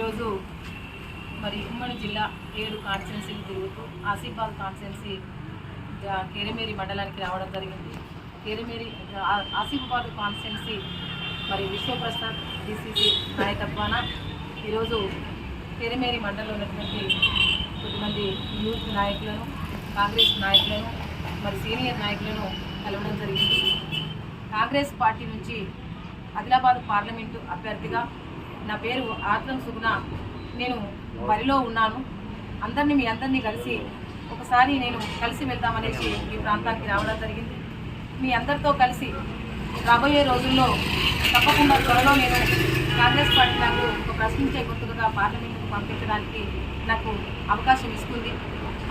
ఈరోజు మరి ఉమ్మడి జిల్లా ఏడు కాన్స్టిట్యున్సీలు తిరుగుతూ ఆసిఫాల్ కాన్స్టిట్యున్సీ కేరమేరి మండలానికి రావడం జరిగింది. కేరమేరి ఆసిఫాబాద్ కాన్స్టిట్యున్సీ మరి విశ్వప్రసాద్ డిసిసి నాయకత్వాన ఈరోజు కేరమేరి మండలంలో ఉన్నటువంటి కొద్దిమంది యూత్ నాయకులను కాంగ్రెస్ నాయకులను మరి సీనియర్ నాయకులను కలవడం జరిగింది. కాంగ్రెస్ పార్టీ నుంచి ఆదిలాబాద్ పార్లమెంటు అభ్యర్థిగా నా పేరు ఆత్రం సుగుణ. నేను బరిలో ఉన్నాను. అందరినీ మీ అందరినీ కలిసి ఒకసారి నేను కలిసి వెళ్దామనేసి ఈ ప్రాంతానికి రావడం జరిగింది. మీ అందరితో కలిసి రాబోయే రోజుల్లో తప్పకుండా త్వరలో నేను కాంగ్రెస్ పార్టీ నాకు ఒక ప్రశ్నించే గుర్తుగా పార్లమెంట్కు పంపించడానికి నాకు అవకాశం ఇస్తుంది.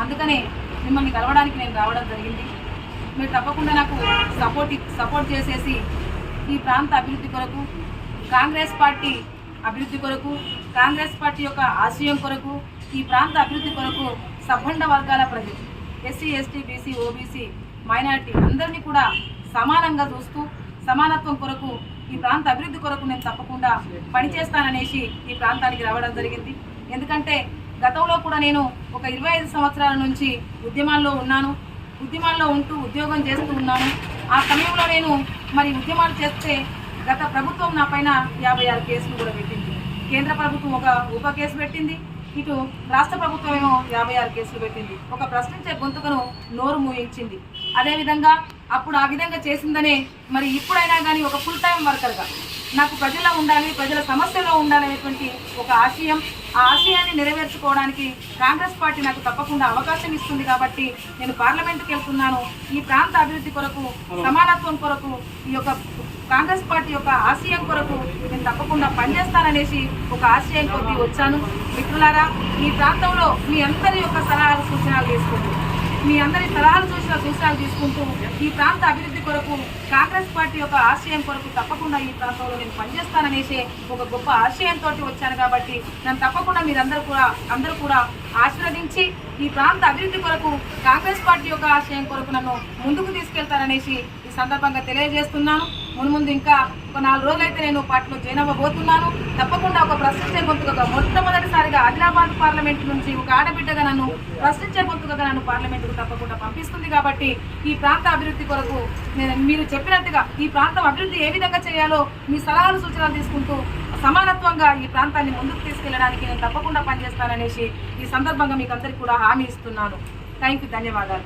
అందుకనే మిమ్మల్ని కలవడానికి నేను రావడం జరిగింది. మీరు తప్పకుండా నాకు సపోర్ట్ సపోర్ట్ చేసేసి ఈ ప్రాంత అభివృద్ధి కొరకు కాంగ్రెస్ పార్టీ అభివృద్ధి కొరకు కాంగ్రెస్ పార్టీ యొక్క ఆశయం కొరకు ఈ ప్రాంత అభివృద్ధి కొరకు సబ్బండ వర్గాల ప్రజలు SC ST BC OBC minority అందరినీ కూడా సమానంగా చూస్తూ సమానత్వం కొరకు ఈ ప్రాంత అభివృద్ధి కొరకు నేను తప్పకుండా పనిచేస్తాననేసి ఈ ప్రాంతానికి రావడం జరిగింది. ఎందుకంటే గతంలో కూడా నేను ఒక ఇరవై ఐదు సంవత్సరాల నుంచి ఉద్యమాల్లో ఉన్నాను. ఉద్యమాల్లో ఉంటూ ఉద్యోగం చేస్తూ ఉన్నాను. ఆ సమయంలో నేను మరి ఉద్యమాలు చేస్తే గత ప్రభుత్వం నా పైన యాభై ఆరు కేసులు కూడా పెట్టింది. కేంద్ర ప్రభుత్వం ఒక ఉప కేసు పెట్టింది. ఇటు రాష్ట్ర ప్రభుత్వం ఏమో యాభై ఆరు కేసులు పెట్టింది. ఒక ప్రశ్నించే గొంతుకను నోరు మూయించింది. అదేవిధంగా అప్పుడు ఆ విధంగా చేసిందనే మరి ఇప్పుడైనా కానీ ఒక ఫుల్ టైం వర్కర్గా నాకు ప్రజల్లో ఉండాలి ప్రజల సమస్యలో ఉండాలి అనేటువంటి ఒక ఆశయం. ఆ ఆశయాన్ని నెరవేర్చుకోవడానికి కాంగ్రెస్ పార్టీ నాకు తప్పకుండా అవకాశం ఇస్తుంది కాబట్టి నేను పార్లమెంటుకి వెళ్తున్నాను. ఈ ప్రాంత అభివృద్ధి కొరకు సమానత్వం కొరకు ఈ యొక్క కాంగ్రెస్ పార్టీ యొక్క ఆశయం కొరకు నేను తప్పకుండా పనిచేస్తాననేసి ఒక ఆశయం కొద్ది వచ్చాను. మిత్రులారా ఈ ప్రాంతంలో మీ అందరి యొక్క సలహాలు సూచనలు తీసుకుంటూ మీ అందరి సలహాలు చూసిన సూచనలు తీసుకుంటూ ఈ ప్రాంత అభివృద్ధి కొరకు కాంగ్రెస్ పార్టీ యొక్క ఆశయం కొరకు తప్పకుండా ఈ ప్రాంతంలో నేను పనిచేస్తాననేసి ఒక గొప్ప ఆశయంతో వచ్చాను కాబట్టి నన్ను తప్పకుండా మీరందరూ కూడా అందరూ కూడా ఆశీర్వదించి ఈ ప్రాంత అభివృద్ధి కొరకు కాంగ్రెస్ పార్టీ యొక్క ఆశయం కొరకు నన్ను ముందుకు తీసుకెళ్తారనేసి ఈ సందర్భంగా తెలియజేస్తున్నాను. మున్ముందు ఇంకా ఒక నాలుగు రోజులు అయితే నేను పార్టీలో జాయిన్ అవ్వబోతున్నాను. తప్పకుండా ఒక ప్రశ్నించే గొంతుగా మొట్టమొదటిసారిగా ఆదిలాబాద్ పార్లమెంట్ నుంచి ఒక ఆడబిడ్డగా నన్ను ప్రశ్నించే గొంతుగా నన్ను పార్లమెంటుకు తప్పకుండా పంపిస్తుంది కాబట్టి ఈ ప్రాంత అభివృద్ధి కొరకు నేను మీరు చెప్పినట్టుగా ఈ ప్రాంతం అభివృద్ధి ఏ విధంగా చేయాలో మీ సలహాలు సూచనలు తీసుకుంటూ సమానత్వంగా ఈ ప్రాంతాన్ని ముందుకు తీసుకెళ్ళడానికి నేను తప్పకుండా పనిచేస్తాననేసి ఈ సందర్భంగా మీకు అందరికీ కూడా హామీ ఇస్తున్నాను. థ్యాంక్ యూ ధన్యవాదాలు